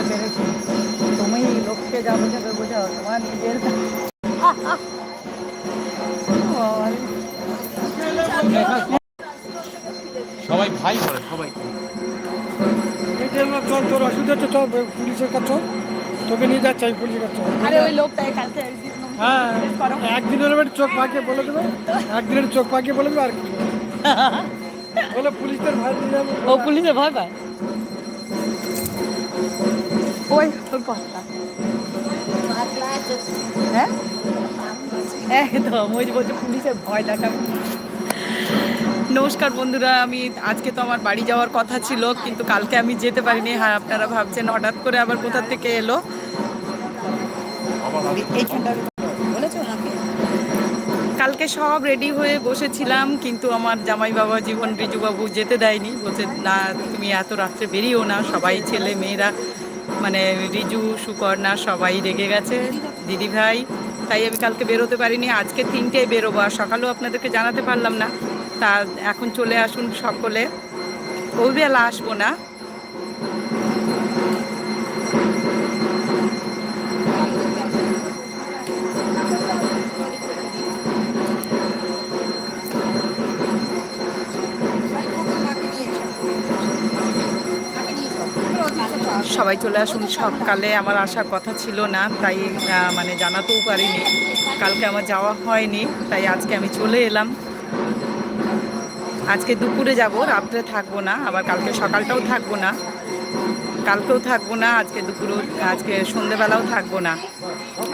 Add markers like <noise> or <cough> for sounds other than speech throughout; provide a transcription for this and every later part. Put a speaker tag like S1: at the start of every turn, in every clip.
S1: বুঝতে পেরেছি। তুমি লোককে যা বোঝাবে বোঝাও তোমার নিজের
S2: সবাই ভাই করে সবাই।
S3: চল তোর অসুবিধা হচ্ছে চল পুলিশের কাছে তোকে নিয়ে যাচ্ছে আমি পুলিশের কাছে
S1: আরে ওই লোকটাই কালকে
S3: হ্যাঁ একদিনের চোখ পাকিয়ে বলে দেবে। একদিনের চোখ পাকিয়ে বলে দেবে আর কি। বলে পুলিশদের ভাই নিয়ে যাবে
S1: ও পুলিশে ভয় পায়? ওই কথা হ্যাঁ? একদম ওই যে বলছে পুলিশের ভয় দেখাবে। নমস্কার বন্ধুরা আমি আজকে তো আমার বাড়ি যাওয়ার কথা ছিল কিন্তু কালকে আমি যেতে পারিনি। হ্যাঁ আপনারা ভাবছেন হঠাৎ করে আবার কোথা থেকে এলো? কালকে সব রেডি হয়ে বসেছিলাম কিন্তু আমার জামাই বাবা জীবন রিজুবাবু যেতে দেয়নি। বলছে না তুমি এত রাত্রে বেরিয়েও না সবাই ছেলে মেয়েরা মানে রিজু, সুকর্ণা সবাই রেগে গেছে। দিদি ভাই, তাই আমি কালকে বেরোতে পারিনি। আজকে তিনটেই বেরোবো আর সকালেও আপনাদেরকে জানাতে পারলাম না। তা এখন চলে আসুন সকলে। ওই বেলা আসব না। সবাই চলে আসুন। সকালে আমার আসার কথা ছিল না, তাই মানে জানাতেও পারিনি। কালকে আমার যাওয়া হয়নি, তাই আজকে আমি চলে এলাম। আজকে দুপুরে যাব, রাত্রে থাকব না, আবার কালকে সকালটাও থাকব না। কালকেও থাকব না, আজকে দুপুরও, আজকে সন্ধেবেলাও থাকব না।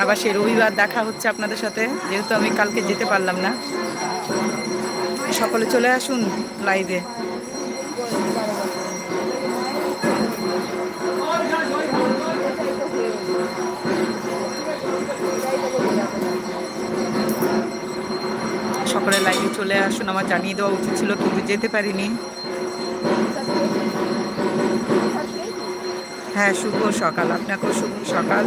S1: আবার সে রবিবার দেখা হচ্ছে আপনাদের সাথে, যেহেতু আমি কালকে যেতে পারলাম না। সকলে চলে আসুন লাইভে। সকলে লাইনে চলে আসুন। আমার জানিয়ে দেওয়া উচিত ছিল, কিন্তু যেতে পারিনি। হ্যাঁ শুভ সকাল। আপনাকেও শুভ সকাল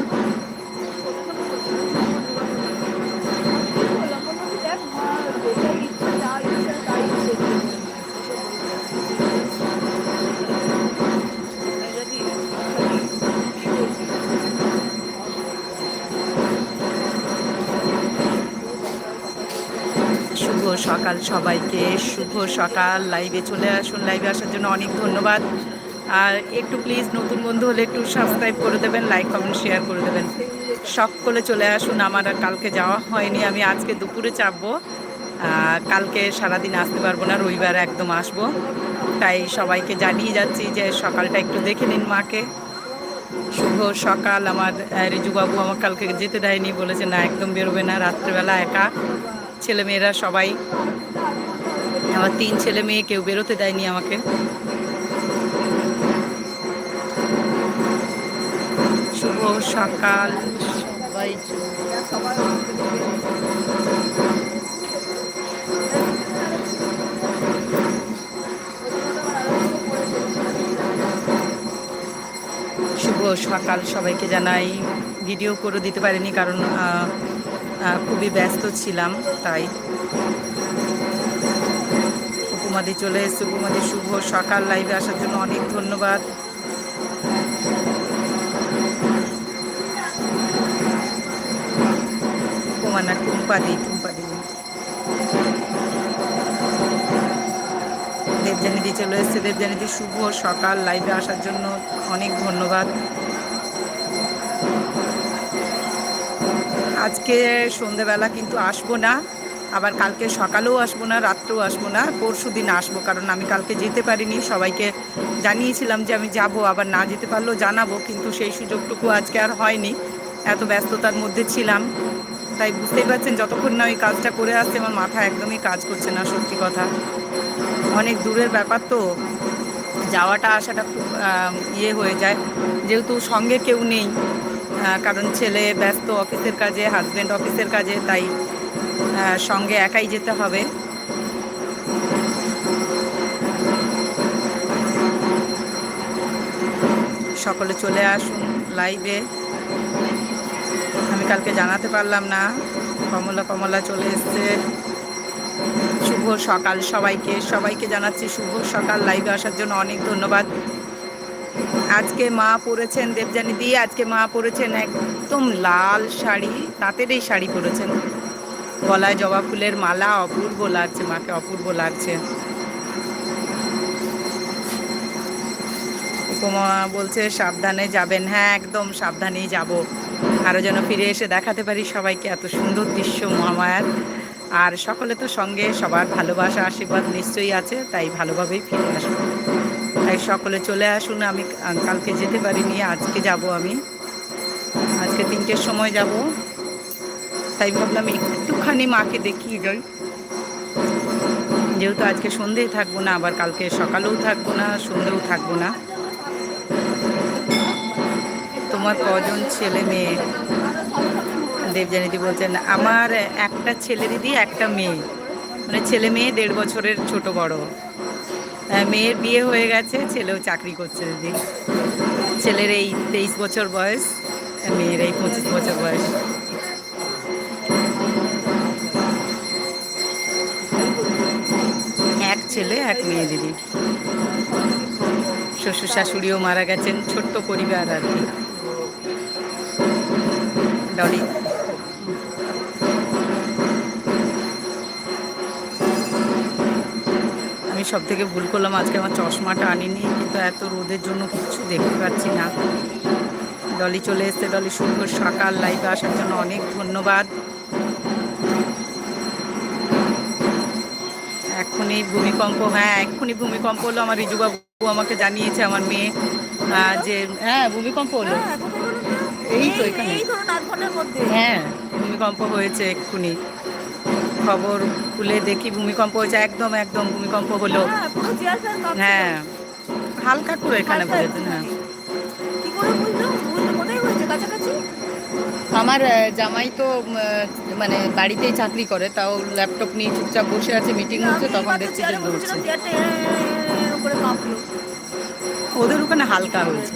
S1: শুভ সকাল সবাইকে শুভ সকাল। লাইভে চলে আসুন। লাইভে আসার জন্য অনেক ধন্যবাদ। আর একটু প্লিজ নতুন বন্ধু হলে একটু সাবস্ক্রাইব করে দেবেন লাইক কমেন্ট শেয়ার করে দেবেন। সকলে চলে আসুন। আমার আর কালকে যাওয়া হয়নি। আমি আজকে দুপুরে চাপবো। কালকে সারাদিন আসতে পারব না। রবিবার একদম আসব। তাই সবাইকে জানিয়ে যাচ্ছি যে সকালটা একটু দেখে নিন মাকে। শুভ সকাল, আমার রিজুবাবু আমার কালকে যেতে দেয়নি, বলেছে, না, একদম বেরোবে না, রাত্রেবেলা একা। ছেলেমেয়েরা সবাই, আমার তিন ছেলে মেয়ে, কেউ বেরোতে দেয়নি আমাকে। শুভ সকাল। সবাই সকাল সবাইকে জানাই, ভিডিও করে দিতে পারিনি কারণ খুবই ব্যস্ত ছিলাম, তাই। উপমাদি চলে এসছে, উপমাদি শুভ সকাল লাইভে আসার জন্য অনেক ধন্যবাদ। উপমা না, টুম্পাদি টুম্পাদি। দেবজানিদি চলে এসছে দেবজানিদি শুভ সকাল লাইভে আসার জন্য অনেক ধন্যবাদ। আজকে সন্ধেবেলা কিন্তু আসব না, আবার কালকে সকালেও আসব না, রাত্রেও আসব না, পরশু দিন আসব, কারণ আমি কালকে যেতে পারিনি। সবাইকে জানিয়েছিলাম যে আমি যাব, আবার না যেতে পারলেও জানাব, কিন্তু সেই সুযোগটুকু আজকে আর হয়নি। এত ব্যস্ততার মধ্যে ছিলাম, তাই বুঝতেই পারছেন, যতক্ষণ না ওই কাজটা করে আসছে, আমার মাথা একদমই কাজ করছে না, সত্যি কথা। অনেক দূরের ব্যাপার তো, যাওয়াটা, আসাটা খুব ইয়ে হয়ে যায়। যেহেতু সঙ্গে কেউ নেই কারণ ছেলে ব্যস্ত অফিসের কাজে হাজব্যান্ড অফিসের কাজে তাই আহ, সঙ্গে একাই যেতে হবে। সকলে চলে আসুন লাইভে আমি কালকে জানাতে পারলাম না কমলা কমলা চলে এসছে। শুভ সকাল সবাইকে সবাইকে জানাচ্ছি শুভ সকাল। লাইভে আসার জন্য অনেক ধন্যবাদ। আজকে মা পরেছেন দেবযানী দি, আজকে মা পরেছেন একদম লাল শাড়ি তাঁতের এই শাড়ি পরেছেন। গলায় জবা ফুলের মালা, অপূর্ব লাগছে মাকে, অপূর্ব লাগছে। উপমা বলছে, সাবধানে যাবেন। হ্যাঁ একদম সাবধানেই যাব। আরও যেন ফিরে এসে দেখাতে পারি সবাইকে, এত সুন্দর দৃশ্য মহামায়ার। আর সকলে তো সঙ্গে সবার ভালোবাসা, আশীর্বাদ নিশ্চয়ই আছে, তাই ভালোভাবেই ফিরে আসব। তাই সকলে চলে আসুন, আমি কালকে যেতে পারিনি, আজকে যাব আমি। আজকে তিনটের সময় যাব। তাই ভাবলাম একটুখানি মাকে দেখিয়ে যাই। যেহেতু আজকে সন্ধেয় থাকব না, আবার কালকে সকালেও থাকব না, সন্ধেও থাকব না। তোমার কজন ছেলে মেয়ে? দেবজানিদি বলছেন আমার একটা ছেলে দিদি একটা মেয়ে। মানে ছেলে মেয়ে দেড় বছরের ছোট বড়। আহ, মেয়ের বিয়ে হয়ে গেছে ছেলেও চাকরি করছে দিদি। ছেলের এই তেইশ বছর বয়স মেয়ের এই পঁচিশ বছর বয়স। এক ছেলে এক মেয়ে দিদি। শ্বশুর শাশুড়িও মারা গেছেন ছোট্ট পরিবার আর কি। ডলি সব থেকে ভুল করলাম আজকে আমার চশমাটা আনিনি কিন্তু এত রোদের জন্য কিছু দেখতে পাচ্ছি না। ডলি চলে এসছে ডলি শুভ সকাল লাইভে আসার জন্য অনেক ধন্যবাদ। এক্ষুনি ভূমিকম্প হ্যাঁ এক্ষুনি ভূমিকম্প হলো আমার রিজুবাবু আমাকে জানিয়েছে আমার মেয়ে যে হ্যাঁ ভূমিকম্প হলো। এই তো এখানে। হ্যাঁ ভূমিকম্প হয়েছে এক্ষুনি। খবর খুলে দেখি ভূমিকম্প হয়েছে একদম একদম ভূমিকম্প হলো
S4: হ্যাঁ।
S1: হ্যাঁ হালকা করে এখানে বুঝেছেন হ্যাঁ আমার জামাই তো মানে বাড়িতেই চাকরি করে তাও ল্যাপটপ নিয়ে চুপচাপ বসে আছে মিটিং হচ্ছে তখন দেখছি যে
S4: কাঁপলো।
S1: ওদের ওখানে হালকা হয়েছে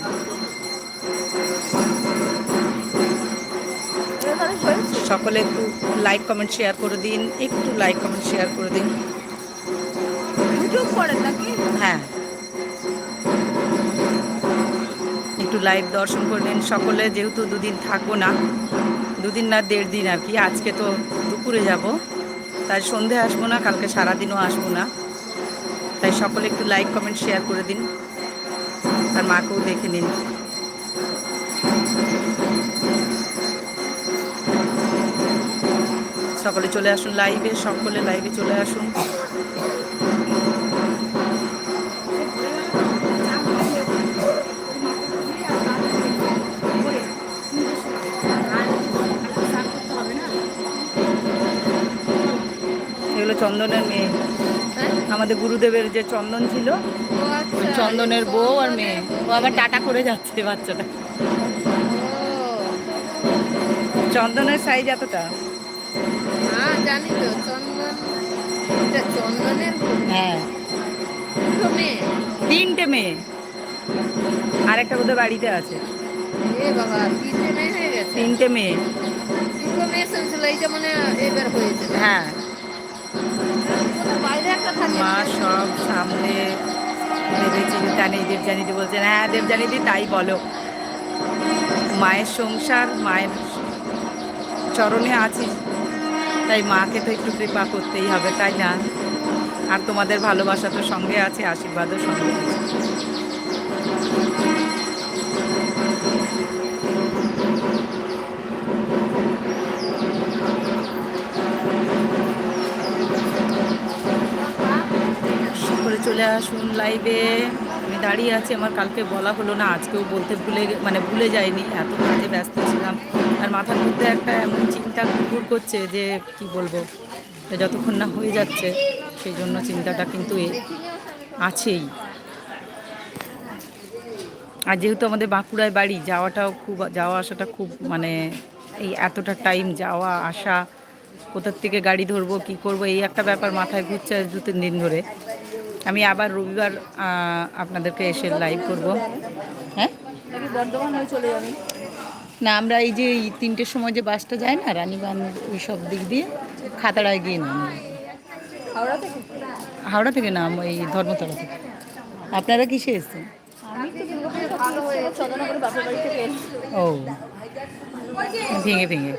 S1: সকলে একটু লাইক কমেন্ট শেয়ার করে দিন একটু লাইক কমেন্ট শেয়ার করে দিন।
S4: ইউটিউব করেন নাকি?
S1: হ্যাঁ। একটু লাইভ দর্শন করে নিন। সকলে যেহেতু দুদিন থাকব না দুদিন না দেড় দিন আর কি আজকে তো দুপুরে যাব। তাই সন্ধে আসব না কালকে সারাদিনও আসব না। তাই সকলে একটু লাইক কমেন্ট শেয়ার করে দিন। আর মাকেও দেখে নিন। সকলে চলে আসুন লাইভে সকলে লাইভে চলে আসুন। এগুলো চন্দনের মেয়ে। আমাদের গুরুদেবের যে চন্দন ছিল চন্দনের বউ আর মেয়ে। ও আবার টাটা করে যাচ্ছে বাচ্চাটা। চন্দনের সাইজ এতটা।
S5: জানি তো চন্দন এটা চন্দনের
S1: হ্যাঁ।
S5: দুটো মেয়ে
S1: তিনটে মেয়ে। আর একটা বোধহয় বাড়িতে আছে।
S5: এ বাবা তিনটে মেয়ে হয়ে গেছে?
S1: তিনটে মেয়ে।
S5: দুটো মেয়ে শুনছিল এইটা মানে এবার হয়েছে।
S1: হ্যাঁ।
S5: বাইরে একটা থাকে
S1: মা সব সামনে চিন্তা নেই দেবজানিদি বলছেন হ্যাঁ দেবজানিদি তাই বলো। মায়ের সংসার মায়ের চরণে আছি। তাই মাকে তো একটু কৃপা করতেই হবে, তাই না? আর তোমাদের ভালোবাসা তো সঙ্গে আছে, আশীর্বাদও সঙ্গে আছে। চলে আসুন লাইভে দাঁড়িয়ে আছি, আমার কালকে বলা হলো না, আজকেও বলতে ভুলে মানে ভুলে যায়নি এত কাজে ব্যস্ত ছিলাম। আর মাথার মধ্যে একটা এমন চিন্তা ঘুর করছে যে, কি বলব, যতক্ষণ না হয়ে যাচ্ছে, সেই জন্য চিন্তাটা কিন্তু আছেই। আর যেহেতু আমাদের বাঁকুড়ায় বাড়ি, যাওয়াটাও খুব, যাওয়া আসাটা খুব মানে এই এতটা টাইম, যাওয়া, আসা, কোথার থেকে গাড়ি ধরবো, কি করব, এই একটা ব্যাপার মাথায় ঘুরছে দু তিন দিন ধরে। আমি আবার রবিবার আপনাদেরকে এসে লাইভ করব। হ্যাঁ? না, আমরা এই যে এই তিনটের সময় যে বাসটা যায় না রানীবান ওই সব দিক দিয়ে, খাতাড়ায় গিয়ে নাম
S4: হাওড়া থেকে?
S1: হাওড়া থেকে নাম ওই ধর্মতলা থেকে। আপনারা কিসে এসছেন? ও, ভেঙে ভেঙে।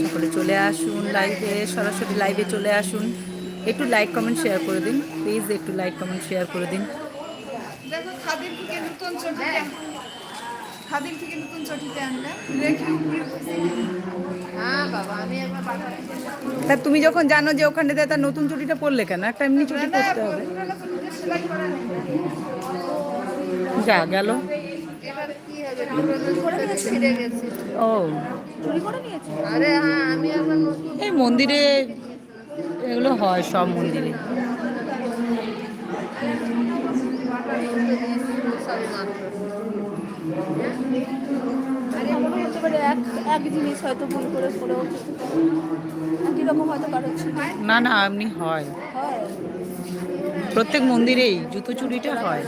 S1: সকলে চলে আসুন লাইভে সরাসরি লাইভে চলে আসুন। একটু লাইক কমেন্ট শেয়ার করে দিন। প্লিজ একটু লাইক কমেন্ট শেয়ার করে দিন।
S5: হ্যাঁ
S1: তা তুমি যখন জানো যে ওখানে তার নতুন চুটিটা পরলে কেন? একটা এমনি চুটি পরতে হবে।
S6: করা।
S1: যা গেল। ও।
S4: চুরি করে নিয়েছে?
S5: আরে হ্যাঁ
S1: এই মন্দিরে এগুলো হয় সব মন্দিরে। না না এমনি হয়।
S4: হয়।
S1: প্রত্যেক মন্দিরেই জুতো চুরিটা হয়।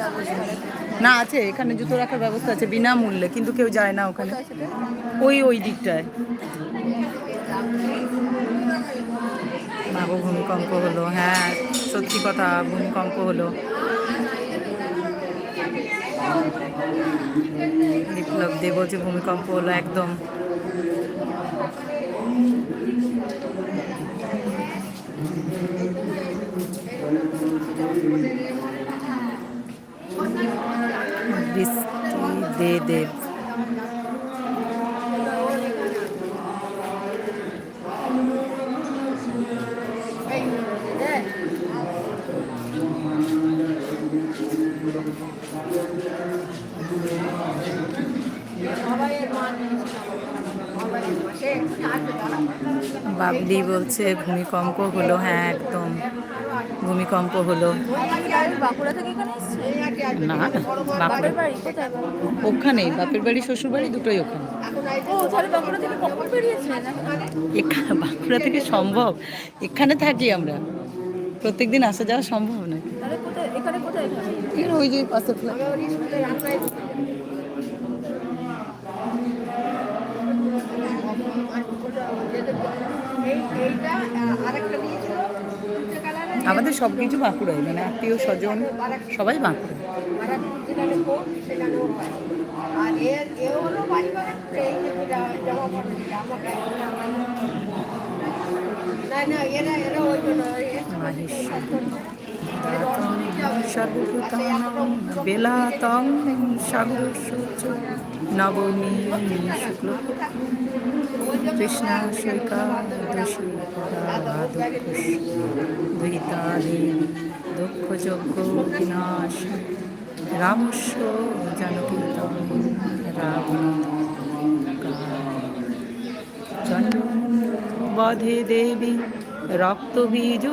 S1: না আছে এখানে জুতো রাখার ব্যবস্থা আছে বিনামূল্যে কিন্তু কেউ যায় না ওখানে। ওই ওই দিকটায়। মাগো ভূমিকম্প হলো হ্যাঁ সত্যি কথা ভূমিকম্প হলো। বিপ্লব দেব যে ভূমিকম্প হলো একদম। বৃষ্টি দে দেব বাবলি বলছে ভূমিকম্প হলো হ্যাঁ একদম। ভূমিকম্প হলো। না বাঁকুড়া ওখানেই বাপের বাড়ি শ্বশুর বাড়ি দুটোই ওখানে।
S4: বাঁকুড়া থেকে
S1: এখানে বাঁকুড়া থেকে সম্ভব। এখানে থাকি আমরা। প্রত্যেকদিন আসা যাওয়া সম্ভব নয় ওই যে পাশে ফ্ল্যাট। আমাদের সব কিছু বাঁকুড়ায় মানে আত্মীয় স্বজন সবাই বাঁকুড়া সর্বভূতানাং বেলাতং সাগর সূর্য, নবমী শুক্ল। কৃষ্ণা দোষী দুহিতা দেবী দুঃখ যজ্ঞ বিনাশ রামস্য জানকীতম রাবণ বধে দেবী রক্তবীজ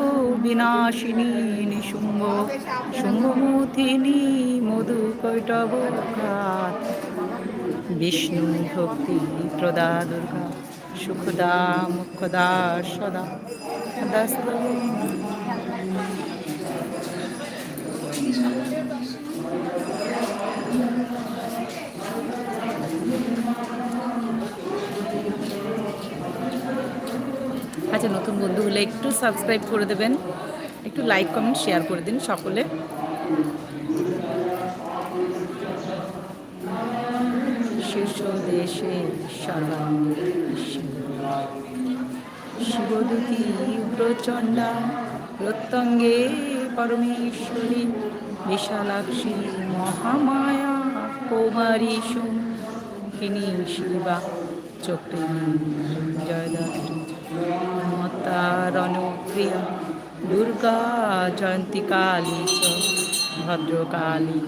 S1: বিনাশিনী নিশুম্ভ শুম্ভমথিনী মধু কৈটব ঘাত বিষ্ণু ভক্তি প্রদা দুর্গা সুখদা মুখদা সদা দাস্ত আচ্ছা নতুন বন্ধু হলে একটু সাবস্ক্রাইব করে দেবেন। একটু লাইক কমেন্ট শেয়ার করে দিন সকলে। দেশে সর্বাঙ্গে শিবদূতি প্রচণ্ডা প্রত্যঙ্গে পরমেশ্বরী, বিশালাক্ষী মহামায়া কৌমারী তিনি শিবা, চক্রিণী জয়দাত্রী মতারণপ্রিয়া দুর্গা ভদ্রকালী।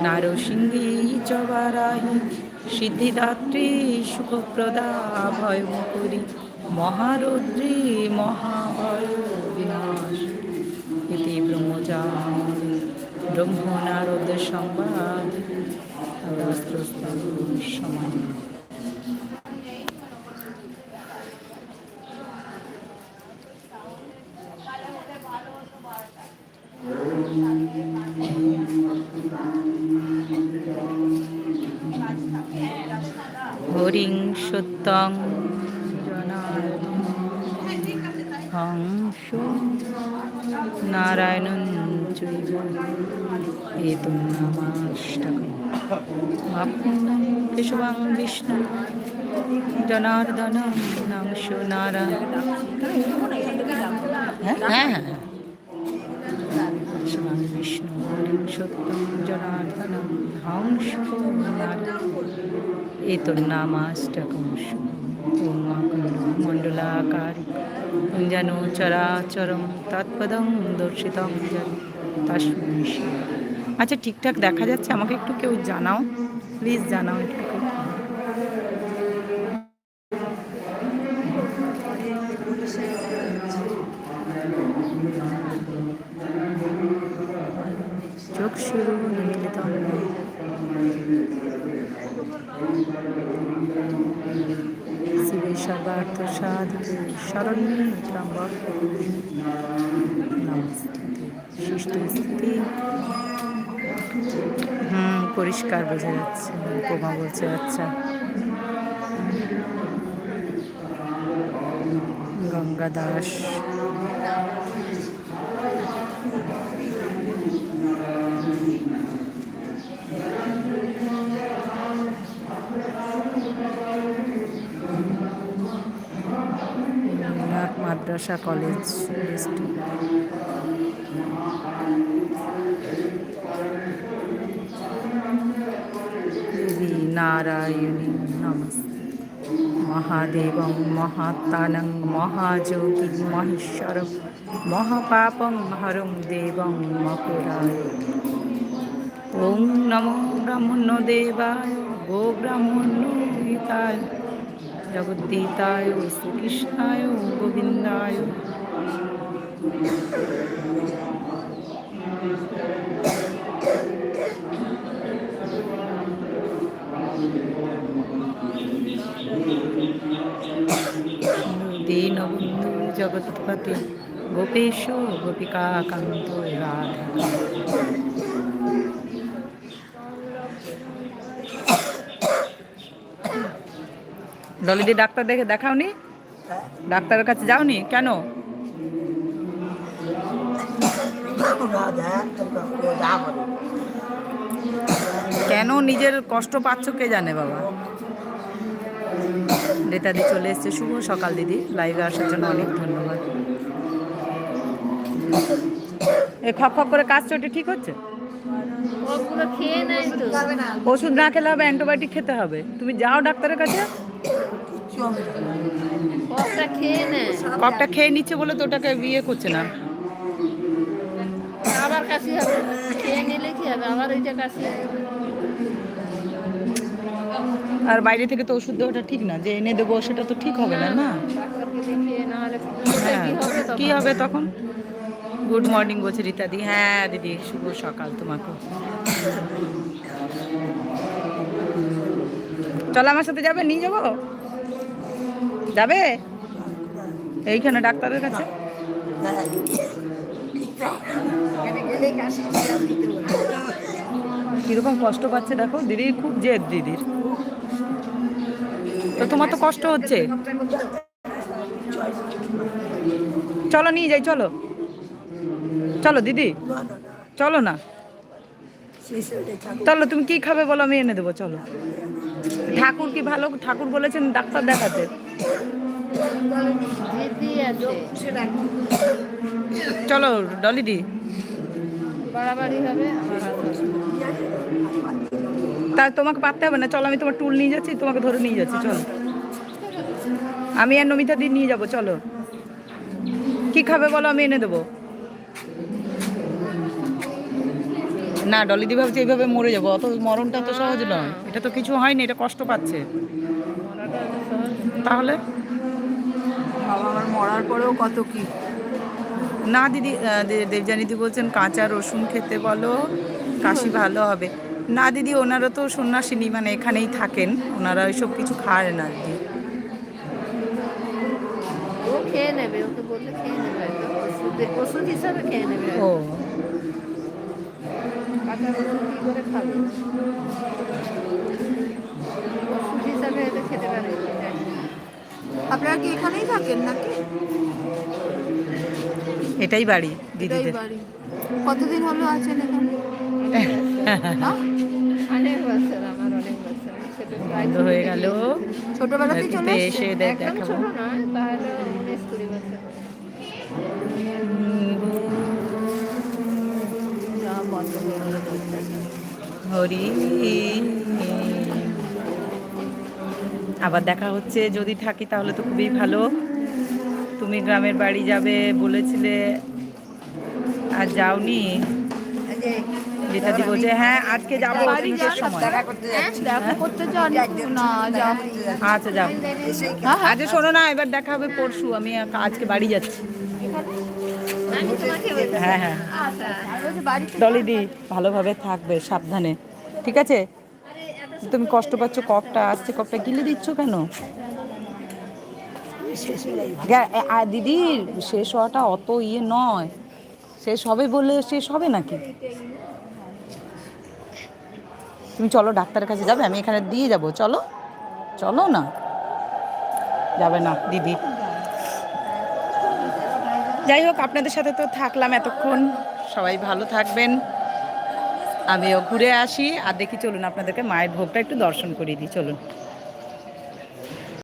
S1: নারসিংহী চ বারাহী সিদ্ধিদাত্রী সুখপ্রদা ভয়মকরী মহারৌদ্রী মহাভয় বিনাশ ব্রহ্মজান ব্রহ্ম নারদ সংবাদ সমান সত্যং হংস নারায়ণন চৈব এতম নামাষ্টকম। কেশবাং বিষ্ণু। জনার্দন নামশ নারায়ণ। হ্যাঁ হ্যাঁ। হ্যাঁ বিষ্ণু। সত্যম জনার্দন হংস নারায়ণ এতন্নামাষ্টকম মণ্ডলাকারী কুঞ্জানো চরাচরম তৎপদম দর্শিতং শিব। আচ্ছা ঠিকঠাক দেখা যাচ্ছে আমাকে একটু কেউ জানাও প্লিজ জানাও একটু চোখ শুরু মিলিতম শিবে সর্বার্থ সাধু শরণ্যে ত্রম্বক নমস্তে সৃষ্টি স্থিতি হুম, পরিষ্কার বোঝা যাচ্ছে উপমা বলছে আচ্ছা। গঙ্গা দাস। মাদ্রাসা, কলেজ নারায়ণী নমস্তে। মহাদেবং, মহাত্মানং মহাযোগী মহেশ্বরম মহাপাপং, হরং দেবং, মকুরায়। ওং নমো ব্রাহ্মণ দেবায়, গো ব্রাহ্মণ হিতায় জগদ্দীতায় শ্রীকৃষ্ণায় গোবিন্দায়। দীনবন্ধু জগৎপতি গোপেশ গোপিকা কান্ত রাধা দলিদি ডাক্তার দেখে দেখাওনি? ডাক্তারের কাছে যাওনি? কেন? কেন নিজের কষ্ট পাচ্ছ কে জানে বাবা? নেতাদি চলে এসছে। শুভ সকাল দিদি। লাইভে আসার জন্য অনেক ধন্যবাদ। এ খপ খপ করে কাজ চটে ঠিক হচ্ছে? ওষুধ না খেলে হবে অ্যান্টিবায়োটিক খেতে হবে। তুমি যাও ডাক্তারের কাছে।
S5: কপটা খেয়ে
S1: নিচ্ছে বলে তো ওটাকে বিয়ে করছে না।
S5: আবার কাশি হবে। খেয়ে নিলে কি হবে? আবার ওইটা কাশি
S1: আর বাইরে থেকে তো ওষুধ দেওয়াটা ঠিক না। যে এনে দেবো সেটা তো ঠিক হবে না না? হ্যাঁ।
S5: কি হবে তখন?
S1: কি হবে তখন গুড মর্নিং বলছে রীতাদি হ্যাঁ দিদি শুভ সকাল তোমাকে। চলো আমার সাথে যাবে? নিয়ে যাব? যাবে? এইখানে ডাক্তারের কাছে? কীরকম কষ্ট পাচ্ছে দেখো? দিদি খুব জেদ, দিদির। তো তোমার তো কষ্ট হচ্ছে। চলো, নিয়ে যাই, চলো। চলো, দিদি। চলো না। চলো, তুমি কি খাবে বলো, আমি এনে দেবো, চলো। ঠাকুর কি ভালো? ঠাকুর বলেছেন ডাক্তার দেখাতে। চলো ডলিদি
S5: বাড়াবাড়ি হবে।
S1: তা তোমাকে পারতে হবে না? চলো আমি তোমার টুল নিয়ে যাচ্ছি তোমাকে ধরে নিয়ে যাচ্ছি চলো। আমি আর নমিতা দিয়ে নিয়ে যাব চলো। কি খাবে বলো আমি এনে দেবো। না ডলিদি ভাবছে এইভাবে মরে যাব। অত মরণটা তো সহজ নয়। এটা তো কিছু হয়নি এটা কষ্ট পাচ্ছে। তাহলে?
S6: বাবা আমার মরার পরেও কত কি?
S1: না দিদি আহ, দে- দেবযানীদি বলছেন কাঁচা রসুন খেতে বলো কাশি ভালো হবে। না দিদি ওনারা তো সন্ন্যাসিনী মানে এখানেই থাকেন ওনারা ওইসব কিছু খায় না দিদি।
S5: ও খেয়ে নেবে ওকে বললে খেয়ে নেবে ওষুধ হিসাবে খেয়ে নেবে
S1: ও।
S5: কাঁচা রসুন কি করে খাবে ওষুধ হিসাবে এদের খেতে পারবে
S4: আপনারা কি এখানেই থাকেন নাকি?
S1: এটাই বাড়ি দিদিদের।
S4: বাড়ি। কতদিন হলো আছেন এখানে? <laughs> হ্যাঁ?
S5: অনেক বছর আমার অনেক বছর। ছোট
S1: বন্ধ হয়ে গেল।
S4: ছোটবেলাতেই চলে
S1: এসে? দেখাবো।
S5: ছোট
S1: আবার দেখা হচ্ছে যদি থাকি তাহলে তো খুবই ভালো। তুমি গ্রামের বাড়ি যাবে বলেছিলে আর যাওনি? যেটা দিব যে হ্যাঁ আজকে যাব তিনটের সময়।
S4: হ্যাঁ, করতে চান না যাও
S1: আচ্ছা যাও।
S4: হ্যাঁ হ্যাঁ।
S1: আচ্ছা শোনো না এবার দেখা হবে পরশু আমি আজকে বাড়ি যাচ্ছি। হ্যাঁ হ্যাঁ।
S5: আচ্ছা।
S1: ডলিদি ভালোভাবে থাকবে সাবধানে। ঠিক আছে? তুমি কষ্ট পাচ্ছ, কপটা আসছে, কপটা গিলে দিচ্ছ কেন? দিদির শেষ হওয়াটা অত ইয়ে নয়। শেষ হবে বলে শেষ হবে নাকি? তুমি চলো ডাক্তারের কাছে যাবে, আমি এখানে দিয়ে যাব, চলো? চলো না। যাবে না, দিদি। যাই হোক, আপনাদের সাথে তো থাকলাম এতক্ষণ। সবাই ভালো থাকবেন। আমিও ঘুরে আসি। আর দেখি চলুন আপনাদেরকে মায়ের ভোগটা একটু দর্শন করিয়ে দিই। চলুন।